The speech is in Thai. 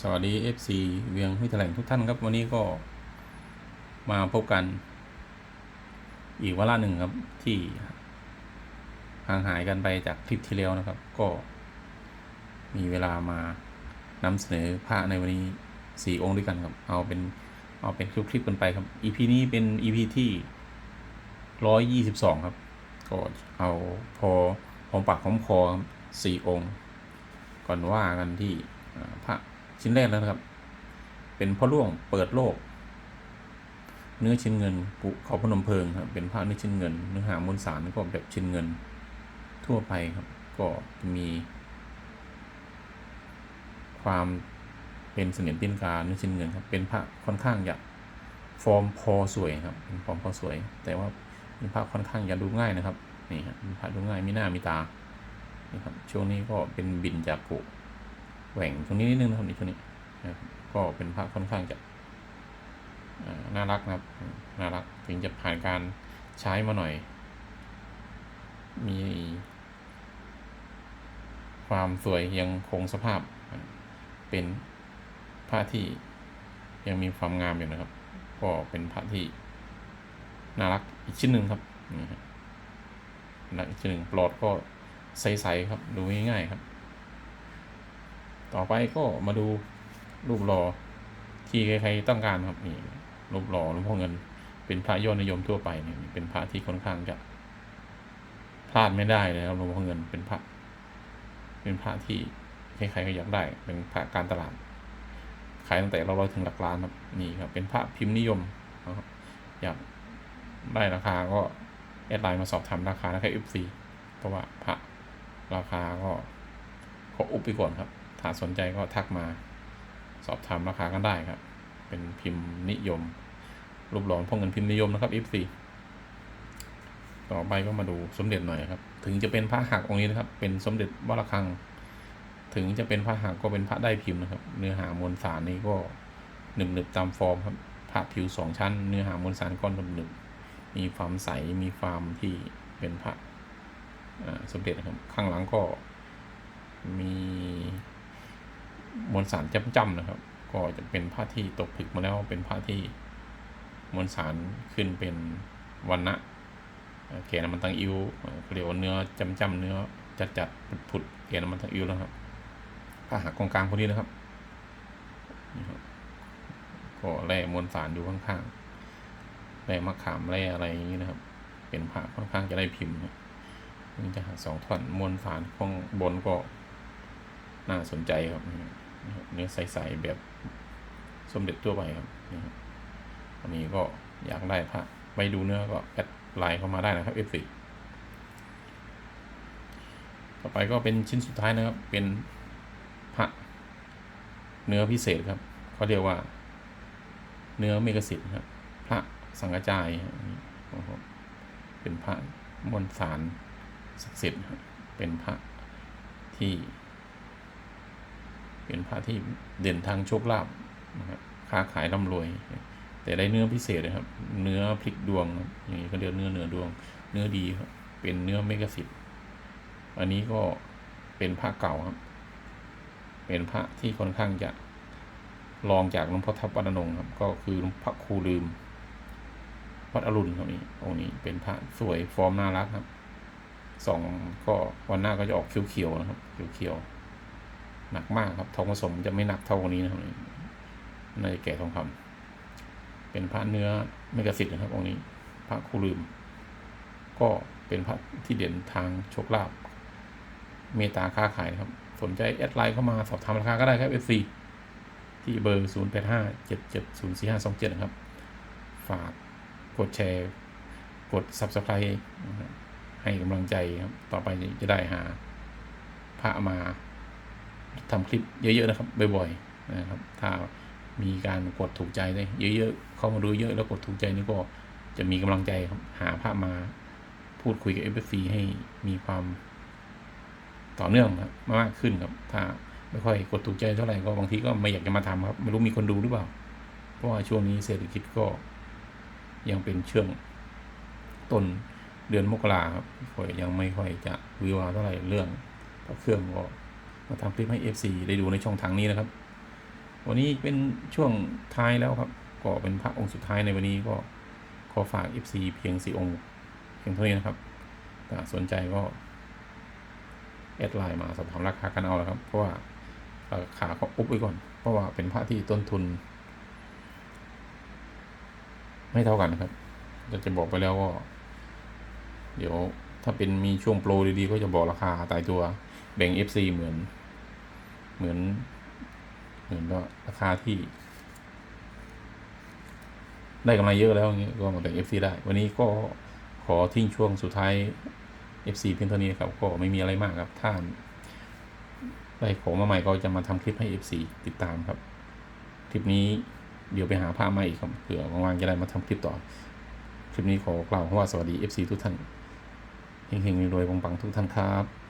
สวัสดี FC เวียงห้วยแถลงทุกท่านครับ วันนี้ก็มาพบกัน อีกวาระหนึ่งครับที่ห่างหายกันไปจากคลิปที่แล้วนะครับ ก็มีเวลามานำเสนอพระในวันนี้สี่องค์ด้วยกันครับ เอาเป็นเอาเป็นคลิปๆกันไปครับ EP นี้เป็น EP ที่ร้อยยี่สิบสองครับ ก็เอาพอหอมปากหอมคอสี่องค์ ก่อนว่ากันที่ ชิ้นแรกแล้วนะครับ เป็นพ่อร่วงเปิดโลก เนื้อชิ้นเงินปุเขาพนมเพลิงครับเป็นพระเนื้อชิ้นเงิน เนื้อหามวลสารก็แบบชิ้นเงิน ทั่วไปครับ ก็มี ความเป็นเสนียมติ้นกาเนื้อชิ้นเงินครับเป็นพระค่อนข้างจะฟอร์มพอสวยครับเป็นฟอร์มพอสวย แต่ว่าเป็นพระค่อนข้างจะดูง่ายนะครับนี่ครับเป็นพระดูง่ายมีหน้ามีตานี่ครับช่วงนี้ก็เป็นบินจากกุ แหว่งตรงนี้นิดนึงนะครับในช่วงนี้นะครับก็เป็นพระค่อนข้างจะน่ารักนะครับน่ารักถึงจะผ่านการใช้มาหน่อย มี ความสวยยังคงสภาพ เป็นผ้าที่ยังมีความงามอยู่นะครับ ก็เป็นผ้าที่น่ารักอีกชิ้นหนึ่งครับนี่ครับน่ารักอีกชิ้นหนึ่งปลอดก็ใสๆครับ ดูง่ายๆครับ ต่อไปก็มาดูรูปหล่อที่ใครๆต้องการครับนี่รูปหล่อหลวงพ่อเงิน เป็นพระยอดนิยมทั่วไปเนี่ยเป็นพระที่ค่อนข้างจะพลาดไม่ได้เลยครับหลวงพ่อเงินเป็นพระ เป็นพระที่ใครๆก็อยากได้เป็นพระการตลาด ขายตั้งแต่เราร้อยถึงหลักล้านครับนี่ครับ เป็นพระพิมพ์นิยมนะครับอยากได้ราคาก็แอดไลน์มาสอบถามราคานะครับ FC เพราะว่าพระราคาก็ขออุบไปก่อนครับ ถ้าสนใจก็ทักมา สอบถามราคากันได้ครับ เป็นพิมพ์นิยม รูปหล่อพ่อเงินพิมพ์นิยมนะครับ FC ต่อไปก็มาดูสมเด็จหน่อยครับ ถึงจะเป็นพระหักองค์นี้นะครับ เป็นสมเด็จวระฆัง ถึงจะเป็นพระหักก็เป็นพระได้พิมพ์นะครับ เนื้อหามวลสารนี่ก็หนึบหนึบตามฟอร์มครับ พระผิวสองชั้น เนื้อหามวลสารก้อนหนึบหนึบมีความใส มีความที่เป็นพระสมเด็จนะครับ ข้างหลังก็มี มวลสารจำๆนะครับ ก็จะเป็นพระที่ตกผลึกมาแล้วเป็นพระที่มวลสารขึ้นเป็นวันนะเกณฑ์มันตังอิวเอ่อเขาเรียกว่าเนื้อจำๆเนื้อจัดๆผุดๆเกณฑ์มันตังอิวแล้วครับพระหักกองกลางพวกนี้นะครับก็แร่มวลสารอยู่ข้างๆแร่มะขามแร่อะไรอย่างนี้นะครับ เป็นพระค่อนข้างจะได้พิมพ์นะนี่จะหักสองท่อนมวลสารข้างบนก็น่าสนใจครับ เนื้อใสๆแบบสมเด็จทั่วไปครับนี่ครับอันนี้ก็อยากได้พระไปดูเนื้อก็แอดไลน์เข้ามาได้นะครับ F4 ต่อไปก็เป็นชิ้นสุดท้ายนะครับ เป็นพระเนื้อพิเศษครับเขาเรียกว่า เนื้อเมกสิทธิ์ครับ พระสังฆจายครับอันนี้นะครับเป็นพระมวลสารศักดิ์สิทธิ์เป็นพระที่ เป็นพระที่เด่นทางโชคลาภนะครับค้าขายร่ำรวย แต่ได้เนื้อพิเศษนะครับ เนื้อพลิกดวงอย่างนี้ก็เรียกเนื้อเหนือดวง เนื้อดีครับเป็นเนื้อเมกสิทธิ์อันนี้ก็เป็นพระเก่าครับ เป็นพระที่ค่อนข้างจะรองจากหลวงพ่อทับวัดอนงค์ครับ ก็คือหลวงพระครูลืมวัดอรุณครับนี่องค์นี้เป็นพระสวยฟอร์มน่ารักครับสองก็วันหน้าก็จะออกเขียวๆนะครับเขียวๆ หนักมากครับ ทองผสมจะไม่หนักเท่านี้นะครับในแก่ทองคำเป็นพระเนื้อเมกสิทธิ์นะครับองค์นี้ พระคูลืม ก็เป็นพระที่เด่นทางโชคลาภเมตตาค้าขายครับ สนใจแอดไลน์เข้ามาสอบถามราคาก็ได้ครับ FC ที่เบอร์ 0 8 5 7 7 0 4 5 2 7 นะครับ ฝากกดแชร์ กด Subscribe นะครับให้กำลังใจครับ ต่อไปจะได้หาพระมา ทำคลิปเยอะๆนะครับบ่อยๆนะครับ ถ้ามีการกดถูกใจได้เยอะๆเข้ามาดูเยอะแล้วกดถูกใจนี่ก็จะมีกำลังใจครับหาพระมาพูดคุยกับ FC ให้มีความต่อเนื่องครับมากขึ้นครับ ถ้าไม่ค่อยกดถูกใจเท่าไหร่ก็บางทีก็ไม่อยากจะมาทำครับ ไม่รู้มีคนดูหรือเปล่า เพราะว่าช่วงนี้เศรษฐกิจก็ยังเป็นเช่วงต้นเดือนมกราครับยังไม่ค่อยจะวิวาเท่าไหร่เรื่องพระเครื่องก็ มาทำคลิปให้ FC ได้ดูในช่องทางนี้นะครับ วันนี้เป็นช่วงท้ายแล้วครับ ก็เป็นพระองค์สุดท้ายในวันนี้ก็ขอฝาก FC เพียงสี่องค์เพียงเท่านี้นะครับถ้าสนใจก็แอดไลน์มาสอบถามราคากันเอาแล้วครับ เพราะว่าราคาเขาอุบไว้ก่อน เพราะว่าเป็นพระที่ต้นทุน ไม่เท่ากันนะครับเราจะบอกไปแล้วก็ เดี๋ยวถ้าเป็นมีช่วงโปรดีๆ ก็จะบอกราคาตายตัว แบ่ง FC เหมือน เหมือน เหมือนก็ราคาที่ ได้กำไรเยอะแล้วอย่างเงี้ยก็มาแบ่ง FC ได้ วันนี้ก็ขอทิ้งช่วงสุดท้าย FC เพียงเท่านี้ครับ ก็ไม่มีอะไรมากครับถ้าได้ของมาใหม่ก็จะมาทำคลิปให้ FC ติดตามครับ คลิปนี้เดี๋ยวไปหาภาพมาอีกครับเผื่อว่างๆจะได้มาทำคลิปต่อ คลิปนี้ขอกล่าวว่าสวัสดี FC ทุกท่านเฮงๆรวยๆปังๆทุกท่านครับ